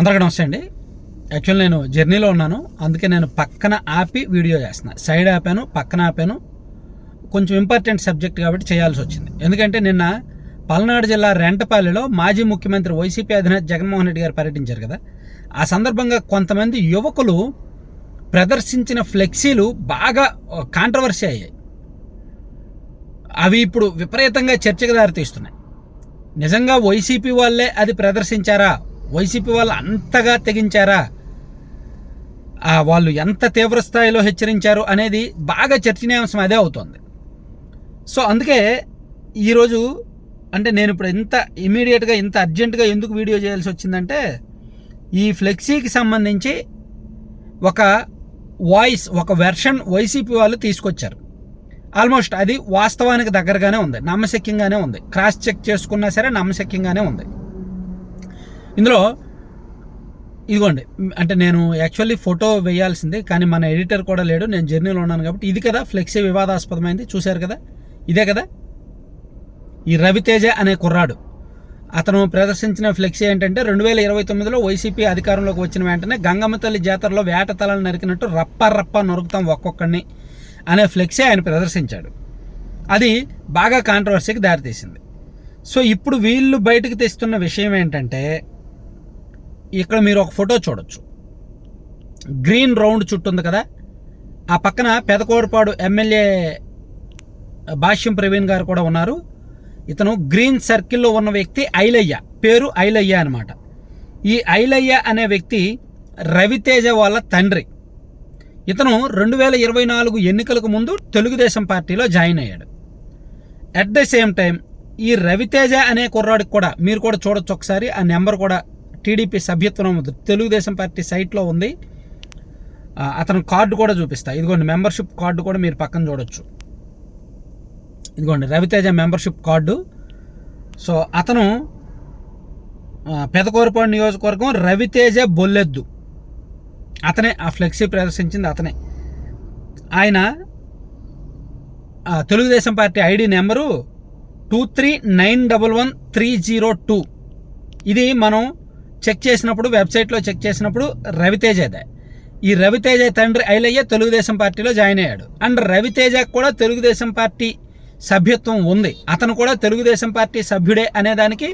అందరికీ నమస్తే అండి. యాక్చువల్ నేను జర్నీలో ఉన్నాను. అందుకే నేను పక్కన ఆపి వీడియో చేస్తున్నాను సైడ్ ఆపాను పక్కన ఆపాను. కొంచెం ఇంపార్టెంట్ సబ్జెక్ట్ కాబట్టి చేయాల్సి వచ్చింది. ఎందుకంటే నిన్న పల్నాడు జిల్లా రెంటపల్లిలో మాజీ ముఖ్యమంత్రి వైసీపీ అధినేత జగన్మోహన్ రెడ్డి గారు పర్యటించారు కదా. ఆ సందర్భంగా కొంతమంది యువకులు ప్రదర్శించిన ఫ్లెక్సీలు బాగా కాంట్రవర్సీ అయ్యాయి. అవి ఇప్పుడు విపరీతంగా చర్చకు దారితీస్తున్నాయి. నిజంగా వైసీపీ వాళ్ళే అది ప్రదర్శించారా? వైసీపీ వాళ్ళు అంతగా తెగించారా? ఆ వాళ్ళు ఎంత తీవ్ర స్థాయిలో హెచ్చరించారు అనేది బాగా చర్చనీయాంశం అదే అవుతుంది. సో అందుకే ఈరోజు అంటే నేను ఇప్పుడు ఇంత ఇమీడియట్గా ఇంత అర్జెంటుగా ఎందుకు వీడియో చేయాల్సి వచ్చిందంటే ఈ ఫ్లెక్సీకి సంబంధించి ఒక వాయిస్ ఒక వెర్షన్ వైసీపీ వాళ్ళు తీసుకొచ్చారు. ఆల్మోస్ట్ అది వాస్తవానికి దగ్గరగానే ఉంది నమ్మశక్యంగానే ఉంది. క్రాస్ చెక్ చేసుకున్నా సరే నమ్మశక్యంగానే ఉంది. ఇందులో ఇదిగోండి అంటే నేను యాక్చువల్లీ ఫోటో వేయాల్సింది కానీ మన ఎడిటర్ కూడా లేడు నేను జర్నీలో ఉన్నాను కాబట్టి ఇది కదా ఫ్లెక్సీ వివాదాస్పదమైంది చూశారు కదా? ఇదే కదా? ఈ రవితేజ అనే కుర్రాడు. అతను ప్రదర్శించిన ఫ్లెక్సీ ఏంటంటే రెండు వేల ఇరవై తొమ్మిదిలో వైసీపీ అధికారంలోకి వచ్చిన వెంటనే గంగమ్మ తల్లి జాతరలో వేట తలను నరికినట్టు రప్ప రప్ప నరుకుతాం ఒక్కొక్కడిని అనే ఫ్లెక్సీ ఆయన ప్రదర్శించాడు. అది బాగా కాంట్రవర్సీకి దారితీసింది. సో ఇప్పుడు వీళ్ళు బయటకు తెస్తున్న విషయం ఏంటంటే ఇక్కడ మీరు ఒక ఫోటో చూడొచ్చు. గ్రీన్ రౌండ్ చుట్టూ ఉంది కదా. ఆ పక్కన పెదకోరపాడు ఎమ్మెల్యే భాష్యం ప్రవీణ్ గారు కూడా ఉన్నారు. ఇతను గ్రీన్ సర్కిల్లో ఉన్న వ్యక్తి ఐలయ్య. పేరు ఐలయ్య అనమాట ఈ ఐలయ్య అనే వ్యక్తి రవితేజ వాళ్ళ తండ్రి. ఇతను రెండు వేల ఇరవై నాలుగు ఎన్నికలకు ముందు తెలుగుదేశం పార్టీలో జాయిన్ అయ్యాడు. అట్ ద సేమ్ టైం ఈ రవితేజ అనే కుర్రాడికి కూడా మీరు కూడా చూడొచ్చు ఒకసారి. ఆ నెంబర్ కూడా టీడీపీ సభ్యత్వం తెలుగుదేశం పార్టీ సైట్లో ఉంది. అతను కార్డు కూడా చూపిస్తా. ఇదిగోండి మెంబర్షిప్ కార్డు కూడా మీరు పక్కన చూడొచ్చు. ఇదిగోండి రవితేజ మెంబర్షిప్ కార్డు. సో అతను పెదకూరపాడు నియోజకవర్గం రవితేజ బొల్లెద్దు. అతనే ఆ ఫ్లెక్సీ ప్రదర్శించింది అతనే. ఆయన Telugu Desam party ID number two three nine double one three zero two. ఇది మనం చెక్ చేసినప్పుడు వెబ్సైట్లో చెక్ చేసినప్పుడు రవితేజదే ఈ రవితేజ తండ్రి ఐలయ్య తెలుగుదేశం పార్టీలో జాయిన్ అయ్యాడు. అండ్ రవితేజకు కూడా తెలుగుదేశం పార్టీ సభ్యత్వం ఉంది. అతను కూడా తెలుగుదేశం పార్టీ సభ్యుడే అనేదానికి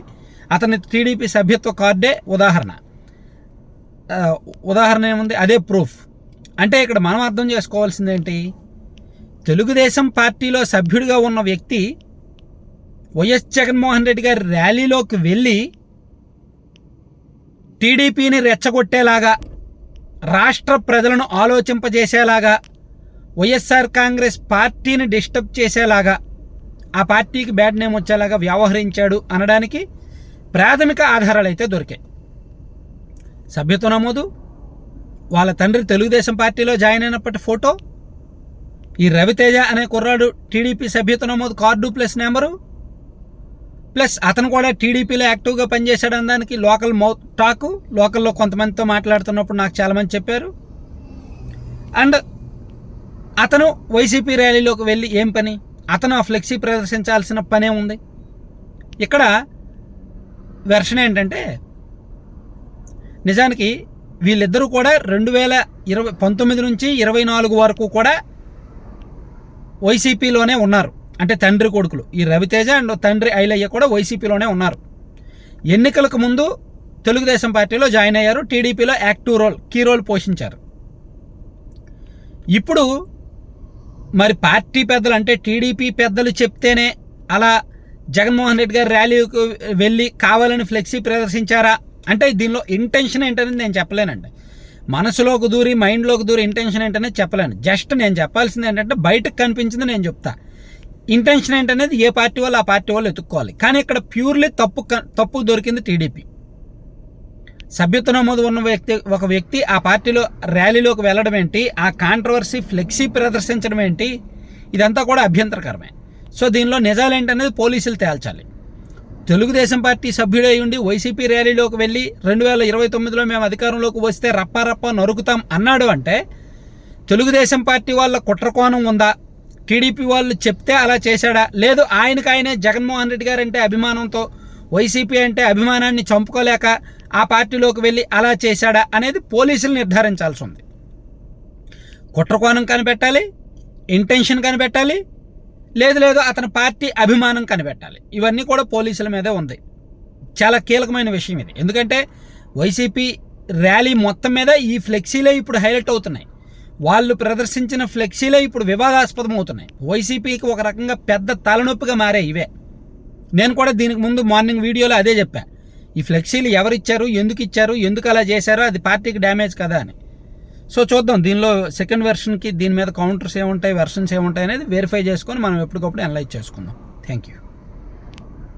అతని టీడీపీ సభ్యత్వ కార్డే ఉదాహరణ. ఉదాహరణ ఏముంది? అదే ప్రూఫ్. అంటే ఇక్కడ మనం అర్థం చేసుకోవాల్సింది ఏంటి తెలుగుదేశం పార్టీలో సభ్యుడిగా ఉన్న వ్యక్తి వైఎస్ జగన్మోహన్ రెడ్డి గారి ర్యాలీలోకి వెళ్ళి టీడీపీని రెచ్చగొట్టేలాగా రాష్ట్ర ప్రజలను ఆలోచింపజేసేలాగా వైఎస్ఆర్ కాంగ్రెస్ పార్టీని డిస్టర్బ్ చేసేలాగా ఆ పార్టీకి బ్యాడ్ నేమ్ వచ్చేలాగా వ్యవహరించాడు అనడానికి ప్రాథమిక ఆధారాలు అయితే దొరికాయి. సభ్యత్వ నమోదు వాళ్ళ తండ్రి తెలుగుదేశం పార్టీలో జాయిన్ అయినప్పటి ఫోటో ఈ రవితేజ అనే కుర్రాడు టీడీపీ సభ్యత్వ నమోదు కార్డు ప్లస్ నెంబరు ప్లస్ అతను కూడా టీడీపీలో యాక్టివ్గా పనిచేశాడు దానికి లోకల్ మౌత్ టాకు లోకల్లో కొంతమందితో మాట్లాడుతున్నప్పుడు నాకు చాలామంది చెప్పారు. అండ్ అతను వైసీపీ ర్యాలీలోకి వెళ్ళి ఏం పని? అతను ఆ ఫ్లెక్సీ ప్రదర్శించాల్సిన పనే ఉంది. ఇక్కడ వెర్షన్ ఏంటంటే నిజానికి వీళ్ళిద్దరూ కూడా రెండు వేల ఇరవై పంతొమ్మిది నుంచి ఇరవై నాలుగు వరకు కూడా వైసీపీలోనే ఉన్నారు. అంటే తండ్రి కొడుకులు. ఈ రవితేజ అండ్ తండ్రి ఐలయ్య కూడా వైసీపీలోనే ఉన్నారు. ఎన్నికలకు ముందు తెలుగుదేశం పార్టీలో జాయిన్ అయ్యారు. టీడీపీలో యాక్టివ్ రోల్ కీ రోల్ పోషించారు. ఇప్పుడు మరి పార్టీ పెద్దలు అంటే టీడీపీ పెద్దలు చెప్తేనే అలా జగన్మోహన్ రెడ్డి గారు ర్యాలీకి వెళ్ళి కావాలని ఫ్లెక్సీ ప్రదర్శించారా? అంటే దీనిలో ఇంటెన్షన్ ఏంటనేది నేను చెప్పలేనండి. మనసులోకి దూరి మైండ్లోకి దూరి ఇంటెన్షన్ ఏంటనేది చెప్పలేను. జస్ట్ నేను చెప్పాల్సింది ఏంటంటే బయటకు కనిపించింది నేను చెప్తా. ఇంటెన్షన్ ఏంటనేది ఏ పార్టీ వాళ్ళు ఆ పార్టీ వాళ్ళు ఎత్తుక్కోవాలి. కానీ ఇక్కడ ప్యూర్లీ తప్పు క- తప్పు దొరికింది టీడీపీ. సభ్యత్వ నమోదు ఉన్న వ్యక్తి ఒక వ్యక్తి ఆ పార్టీలో ర్యాలీలోకి వెళ్ళడం ఏంటి? ఆ కాంట్రవర్సీ ఫ్లెక్సీ ప్రదర్శించడం ఏంటి? ఇదంతా కూడా అభ్యంతరకరమే. సో దీనిలో నిజాలు ఏంటనేది పోలీసులు తేల్చాలి. తెలుగుదేశం పార్టీ సభ్యుడై ఉండి వైసీపీ ర్యాలీలోకి వెళ్ళి రెండు వేల ఇరవై తొమ్మిదిలో మేము అధికారంలోకి వస్తే రప్పారప్ప రప్పా నరుకుతాం అన్నాడు అంటే తెలుగుదేశం పార్టీ వాళ్ళ కుట్రకోణం ఉందా? టీడీపీ వాళ్ళు చెప్తే అలా చేశాడా? లేదు ఆయనకు ఆయనే జగన్మోహన్ రెడ్డి గారు అంటే అభిమానంతో వైసీపీ అంటే అభిమానాన్ని చంపుకోలేక ఆ పార్టీలోకి వెళ్ళి అలా చేశాడా అనేది పోలీసులు నిర్ధారించాల్సి ఉంది. కుట్రకోణం కనిపెట్టాలి ఇంటెన్షన్ కనిపెట్టాలి లేదు లేదు అతని పార్టీ అభిమానం కనిపెట్టాలి. ఇవన్నీ కూడా పోలీసుల మీదే ఉంది. చాలా కీలకమైన విషయం ఇది. ఎందుకంటే వైసీపీ ర్యాలీ మొత్తం మీద ఈ ఫ్లెక్సీలే ఇప్పుడు హైలైట్ అవుతున్నాయి. వాళ్ళు ప్రదర్శించిన ఫ్లెక్సీలే ఇప్పుడు వివాదాస్పదం అవుతున్నాయి వైసీపీకి ఒక రకంగా పెద్ద తలనొప్పిగా మారే ఇవే. నేను కూడా దీనికి ముందు మార్నింగ్ వీడియోలో అదే చెప్పా. ఈ ఫ్లెక్సీలు ఎవరు ఇచ్చారు ఎందుకు ఇచ్చారు ఎందుకు అలా చేశారో అది పార్టీకి డ్యామేజ్ కదా అని. సో చూద్దాం దీనిలో సెకండ్ వెర్షన్కి దీని మీద కౌంటర్స్ ఏముంటాయి వెర్షన్స్ ఏముంటాయి అనేది వెరిఫై చేసుకొని మనం ఎప్పటికప్పుడు అనలైజ్ చేసుకుందాం. Thank you